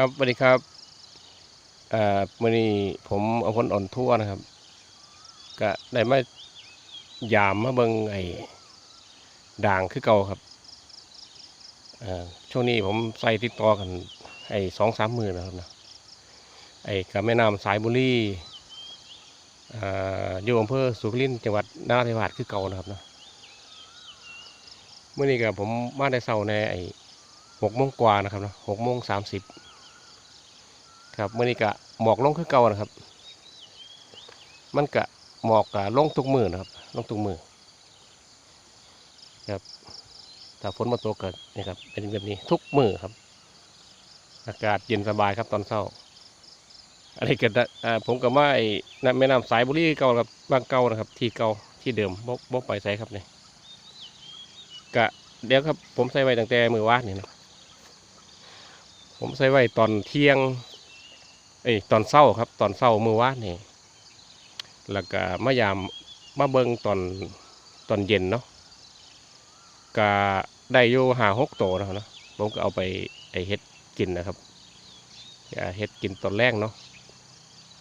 ครับสวัสดีครับเอ่อมื่อนี้ผมเอาคนอ่อนทั่วนะครับ ก็ได้มายามมาเบิงไอ้ด่างคือเก่าครับเอ่อช่วงนี้ผมใส่ติดต่อกัน ไอ้สองสามมือนะครับนะไอ้กับแม่น้ำสายบุรีอ่าอยู่อำเภอสุรินจังหวัดนราธิวาสคือเก่านะครับนะเมื่อนี้ก็ผมมาได้เศร้าในไอ้หกโมงกว่านะครับนะหกโมงสามสิบ ครับเมื่อนี้กะหมอกลงคือเก่านะครับ มันกะหมอกกะลงทุกมือนะครับ ลงทุกมือครับถ้าฝนมาตกก็นี่ครับเป็นแบบนี้ทุกมือครับ อากาศเย็นสบายครับตอนเช้าอะไรเกันอ่าผมกับว่าไอ้น้ำแม่น้ำสายบุรีเก่าครับบางเก่านะครับ ที่เก่าที่เดิมบ่บ่ไปใส่ครับเนี่ยกะเดี๋ยวครับผมใส่ไว้ตั้งแต่มือวานนี่นะผมใส่ไว้ตอนเที่ยง เอ้ตอนเศร้าครับ ตอนเศร้ามือวานนี่แล้วก็มายามมาเบิงตอนตอนเย็นเนาะก็ได้อยู่หาหกโตวนะครับเนาะผมก็เอาไปไอเฮ็ดกินนะครับอ่าเฮ็ดกินตอนแรกเนาะ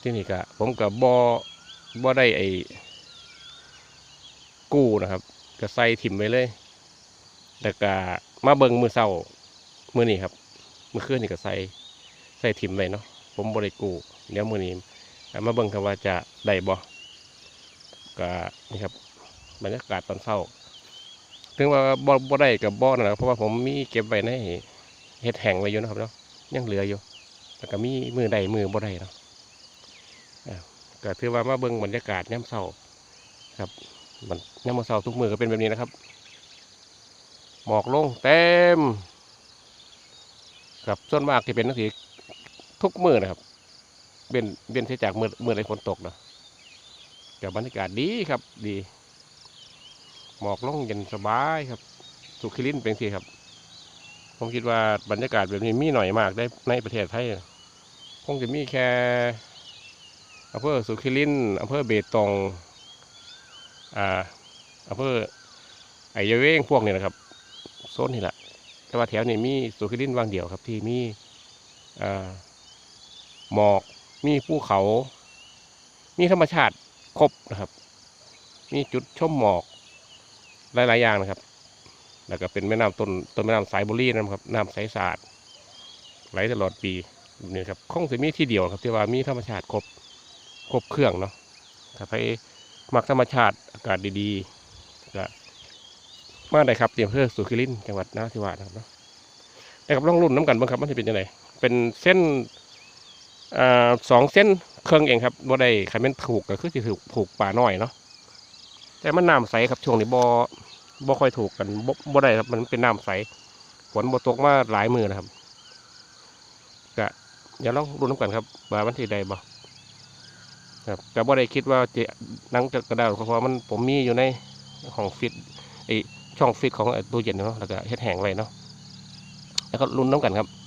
ที่นี่ก็ผมก็บ่บ่ได้ไอกู้นะครับ ก็ใส่ถิ่มไว้เลยแล้วก็มาเบิงมือเศร้ามือนี่ครับมือคืนนี่ก็ใส่ใส่ถิ่มไว้เนาะ ผมบริกูเดี๋ยวมือนี้มาเบิ่งครับว่าจะได้บ่ก็นี่ครับบรรยากาศตอนเช้าถึงว่าบ่บ่ได้กับบ่นั่นแหละเพราะว่าผมมีเก็บไว้ในเฮ็ดแห้งไว้อยู่นะครับเนาะยังเหลืออยู่แล้วก็มีมือใดมือบ่ได้เนาะก็ถือว่ามาเบิ่งบรรยากาศยามเช้าครับมันยามมื้อเช้าทุกมือก็เป็นแบบนี้นะครับหมอกลงเต็มครับส่วนมากที่เป็นนักสี ทุกมือนะครับ เบียนเบียนเสียจากมือมือไรฝนตกเนาะแต่บรรยากาศดีครับ ดีหมอกล่องเย็นสบายครับ สุขิรินเป็นสิครับ ผมคิดว่าบรรยากาศแบบนี้มีหน่อยมากได้ในประเทศไทยคงจะมีแค่อำเภอสุขิรินอำเภอเบตงอ่าอำเภอไอเยเวงพวกนี้นะครับโซนนี่แหละแต่ว่าแถวนี้มีสุขิรินวางเดียวครับที่มีอ่า หมอก มีภูเขา มีธรรมชาติครบนะครับ มีจุดชมหมอกหลายๆอย่างนะครับ แล้วก็เป็นแม่น้ำต้นต้นแม่น้ำสายบุรีนะครับน้ำใสสะอาดไหลตลอดปีนี่ครับคงจะมีที่เดียวครับที่ว่ามีธรรมชาติครบครบเครื่องเนาะถ้าไปมักธรรมชาติอากาศดีๆก็มาได้ครับเตรียมเพื่อสุขิรินจังหวัดนราธิวาสนะครับเนาะนะครับลองรุ่นน้ำกันบ้างครับมันจะเป็นยังไงเป็นเส้น สองเส้นเครื่องเองครับบ่ได้ใครเป็นถูกก็คือสิถูกถูกป่าน้อยเนาะแต่มันน้ำใสครับช่วงนี้บ่บ่ค่อยถูกกันบ่บ่ได้ครับมันเป็นน้ำใสฝนบ่ตกมาหลายมือนะครับก็อย่าลองรุ่นน้ำกันครับว่ามันสิได้บ่ครับก็บ่ได้คิดว่าจะนั่งจะกระดาษเพราะว่ามันผมมีอยู่ในห้องฟิตไอช่องฟิตของตู้เย็นเนาะแล้วก็เฮ็ดแห้งไว้เนาะแล้วก็รุ่นน้ำกันครับ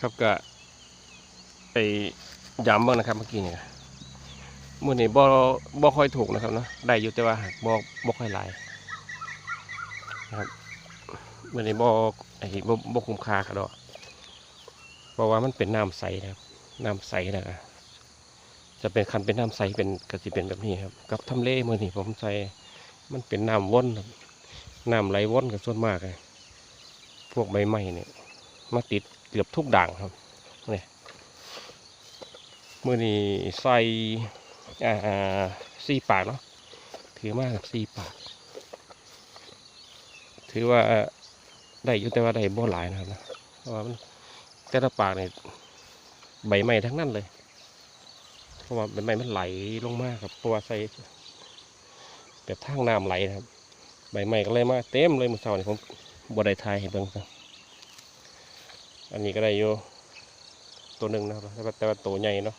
ครับก็ไปย้ำบ้างนะครับเมื่อกี้เนี่ยมื่อนี้บ่บ่ค่อยถูกนะครับเนาะได้อยู่แต่ว่าหักบ่บ่ค่อยหลายนะครับมื่อนี้บ่ไอ้บ่บ่คุ้มค่าครับดอกเพราะว่ามันเป็นน้ำใสนะครับน้ำใสนะครับจะเป็นคันเป็นน้ำใสเป็นก็สิเป็นแบบนี้ครับกับทำเลมื่อนี้ผมใส่มันเป็นน้ำวนน้ำไหลว่นกับส่วนมากเลยพวกใบไม้เนี่ย มาติดเกือบทุกด่างครับนี่มื่อนี้ใส่อ่าสี่ปากเนาะถือมากกับสี่ปาก ถือว่าได้อยู่แต่ว่าได้บ่หลายนะครับนะเพราะว่ามันแต่ละปากเนี่ยใบไม้ทั้งนั้นเลย เพราะว่าใบไม้มันไหลลงมากครับเพราะว่าใส่แบบทางน้ำไหลนะครับ ใบไม้ก็เลยมาเต็มเลยมือเสาเนี่ยผมบ่ได้ทายให้เบิ่งซะ อันนี้ก็ได้อยู่ตัวหนึ่งนะครับแต่ว่าแต่ว่าตัวใหญ่เนาะ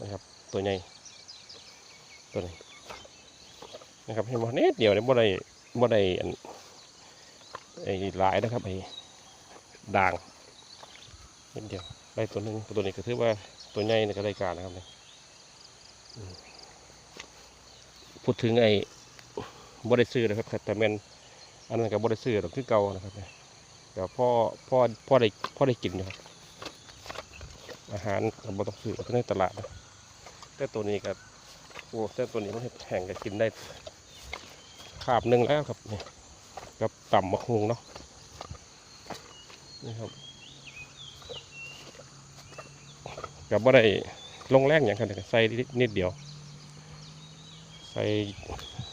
นะครับ ตัวใหญ่ตัวนี้นะครับเห็นบ่เน็ตเดียวเนี่ยบ่ได้บ่ได้อันไอ้หลายนะครับไอ้ด่างเห็นเดียวได้ตัวหนึ่งตัวนี้ก็ถือว่าตัวใหญ่ในกระไรการนะครับเนี่ยอืมพูดถึงไอ้บ่ได้ซื้อนะครับแต่แม่นอันนั้นก็บ่ได้ซื้อหรอกคือเก่านะครับเนี่ย แต่พ่อพ่อพ่อได้พ่อได้กินอยู่ครับอาหารก็บ่ต้องซื้อเอาในตลาดนะแต่ตัวนี้ก็โอ้แต่ตัวนี้มันแห้งก็กินได้ขาบหนึ่งแล้วครับนี่กับต่ำมะฮงเนาะนี่ครับกับบ่ได้ลงแรงอย่างกันใส่นิดเดียว ใส่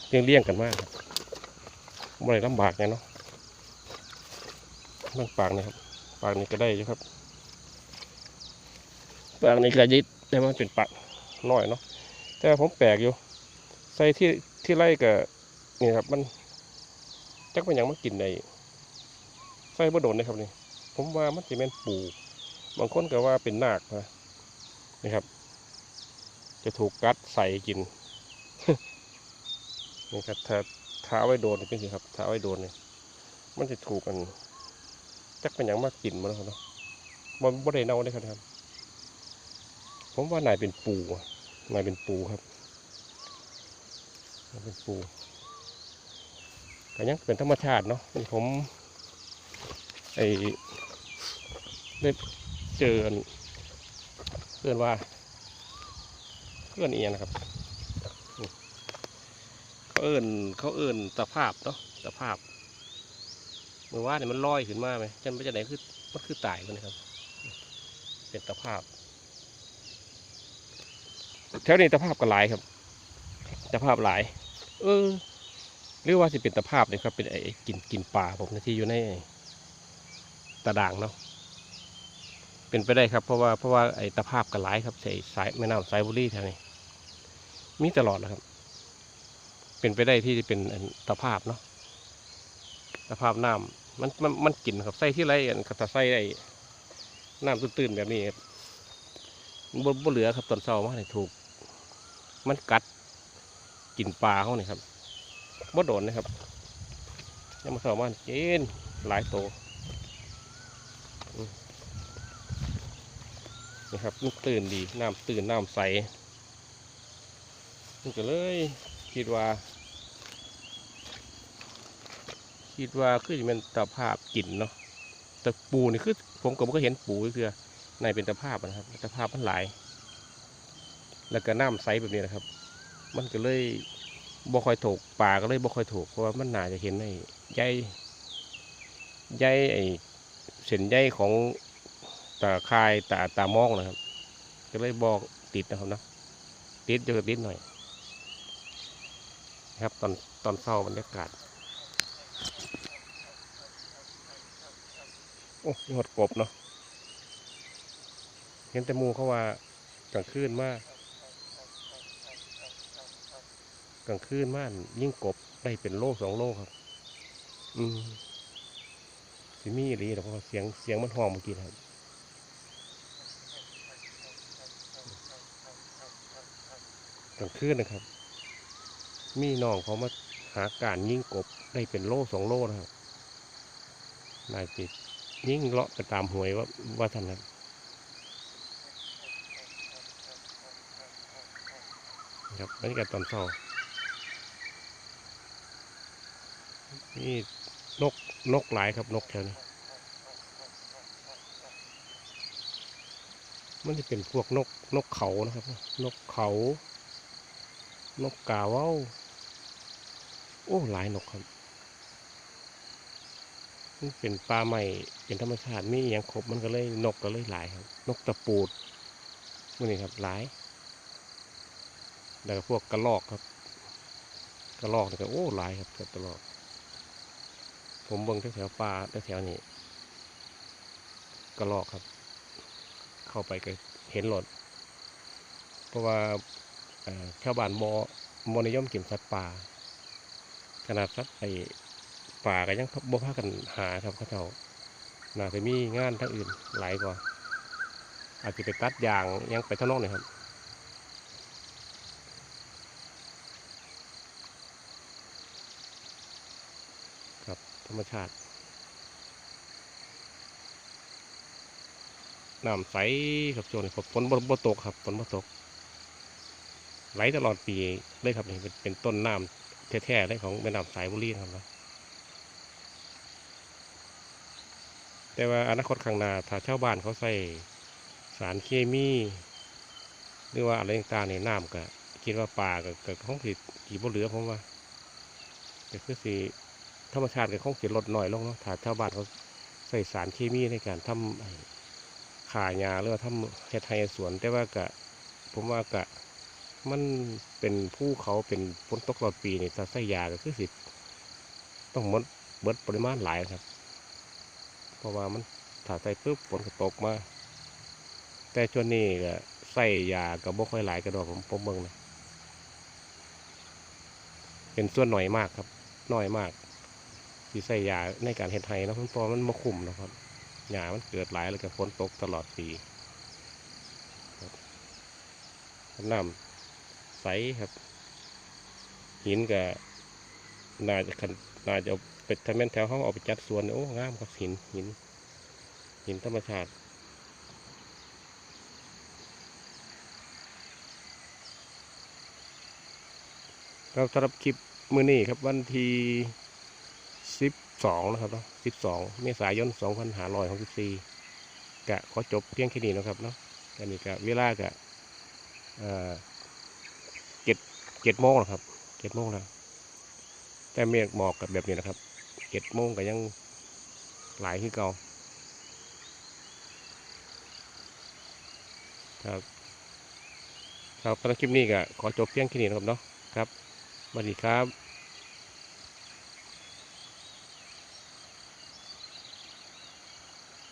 เลี่ยงๆกันมากครับบ่ได้ลำบากไงเนาะ เรื่องปากนี่ครับ ปากนี้ก็ได้อยู่ครับ ปากนี้ก็ยิดแต่มันเป็นปากน้อยเนาะ แต่ผมแปลกอยู่ ใส่ที่ที่ไร่กับนี่ครับ มันจักมันยังมากินในใส่บ่โดนเลยครับนี่ ผมว่ามันจะเป็นปูบางคนก็ว่าเป็นนาคนะนี่ครับ จะถูกกัดใส่กินนี่ครับถ้าถ้าไว้โดนนี่เป็นสิครับถ้าเอาไว้โดนเนี่ยมันจะถูกกัน จักเป็นหยังมากกลิ่นมาแล้วเนาะมันบ่ได้เน่าเลยครับ ผมว่านายเป็นปูนายเป็นปูครับนายเป็นปูแต่ยังเป็นธรรมชาติเนาะผมไอได้เจอเพื่อนว่า เพื่อนเอียนะครับ เขาเอินเขาเอินตะภาพเนาะตะภาพ มื่อว่าเนี่ยมันลอยขึ้นมาไหมจันไม่จะไหนคือมันคือตายมันนะครับ เป็นตะภาพแถวนี้ตะภาพก็หลายครับตะภาพหลาย เออหรือว่าสิเป็นตะภาพเลยครับ เป็นไอ้กินกินปลาผมที่อยู่ในตะด่างเนาะเป็นไปได้ครับ เพราะว่าเพราะว่าไอ้ตะภาพก็หลายครับใส่สายแม่น้ำสายบุรีแถวนี้มีตลอดนะครับ เป็นไปได้ที่จะเป็นอันตะภาพเนาะตะภาพน้ำ มันมันมันกินครับใส่ที่ไรอันก็จะใส่ไอ้น้ำตื้นๆแบบนี้ครับบ่บ่เหลือครับตอนเช้ามาเนี่ยถูก มันกัดกินปลาเขาเนี่ยครับบ่โดนนะครับยังมาเช้ามากินหลายโตวนี่ครับมันตื่นดีน้ำตื่นน้ำใสมันก็เลยคิดว่า คิดว่าคือจะเป็นตะภาพกินเนาะแต่ปูนี่คือผมก็บ่เคยเห็นปูคือในเป็นตะภาพนะครับตะภาพมันหลาย แล้วก็น้ำใสแบบนี้นะครับ มันก็เลยบ่ค่อยถูกป่าก็เลยบ่ค่อยถูกเพราะว่ามันน่าจะเห็นไอ้ใยใยไอ้เส้นใยของตาคายตาตามองนะครับ ก็เลยบอกติดนะครับนะติดเยอะติดหน่อย ครับตอนตอนเศร้าบรรยากาศ อ้ยหดกบเนาะเห็นแต่มูเขาว่ากลางคืนมากกลางคืนมากยิ่งกบได้เป็นโลสองโลครับ อืมสิมีอีหลีแต่เพราะว่าเสียงเสียงมันห้องเมื่อกี้ครับกลางคืนนะครับ มีน้องเขามาหาการยิ่งกบได้เป็นโลสองโลนะครับนายติด ยิ่งเลาะไปตามหวยว่าว่าท่านครับครับบรรยากาศตอนเช้านี่นกนกหลายครับนกแถวนี้มันจะเป็นพวกนกนกเขานะครับ นกเขา นกกาเว้า โอ้หลายนกครับ เป็นปลาใหม่เป็นธรรมชาติมีอย่างครบมันก็เลยนกก็เลยหลายครับ นกตะปูดพวกนี้ครับหลาย แล้วก็พวกกระรอกครับ กระรอกนี่ก็โอ้หลายครับกระรอก ผมเบิ่งแถวๆป่าแถวๆนี้กระรอกครับ เข้าไปก็เห็นหลดเพราะว่าชาวบ้านมมนิยมกินสัตว์ป่าขนาดสัตว์ไอ ป่าก็ยังบ่พากันหาครับเขาเจ้าน่าจะมีงานทั้งอื่นหลายกว่า อาจจะไปตัดยางยังไปท่างนอกหน่อยครับครับธรรมชาติน้ำใสครับช่วงนี้ฝนบ่บ่ตกครับฝนบ่ตก ไหลตลอดปีเลยครับนี่เป็นต้นน้ำแท้ๆเลยของแม่น้ำสายบุรีครับนะ แต่ว่าอนาคตข้างหน้าถ้าชาวบ้านเขาใส่สารเคมีหรือว่าอะไรต่างๆในน้ำก็คิดว่าป่าก็ก็คงสิกี่บ่เหลือผมว่าก็คือสิธรรมชาติก็คงสิลดหน้อยลงเนาะถ้าชาวบ้านเขาใส่สารเคมีในการทำไอ้ขายยาหรือว่าทำเฮ็ดไร่สวน แต่ว่ากะผมว่ากะมันเป็นภูเขาเป็นฝนตกตลอดปีนี่ถ้าใส่ยาก็คือสิต้องมดเบิดปริมาณหลายครับ เพราะว่ามันถ้าใส่ปุ๊บฝนก็ตกมา แต่ช่วงนี้ก็ใส่ยาก็บ่ค่อยหลายกระดอกผมผมเบิ่งนะเป็นส่วนหน่อยมากครับน้อยมากที่ใส่ยาในการเฮ็ดไร่เนะเพราะมันบ่คุ้มนะครับหญ้ามันเกิดหลายแล้วก็ฝนตกตลอดปีน้ำใสครับ หินก็น่าจะคันน่าจะ เอาไปทำแม่นแถวเขาเอาไปจัดสวนโอ้งามครับหินหิน หินธรรมชาติครับสำหรับคลิปมือนี้ครับวันที่สิบสองนะครับเนาะสิบสองเมษายนสองพันห้าร้อยหกสิบสี่กะขอจบเพียงแค่นี้นะครับเนาะอันนี้กะเวลากะเอ่อเจ็ดเจ็ดโมงนะครับเจ็ดโมงแล้วแต่เมฆหมอกกับแบบนี้นะครับ จ็ดโมงก็ยังหลายขึ้นเก่าครับครับสำหรับคลิปนี้ก็ขอจบเพียงแค่นี้นะครับเนาะครับสวัสดีครับ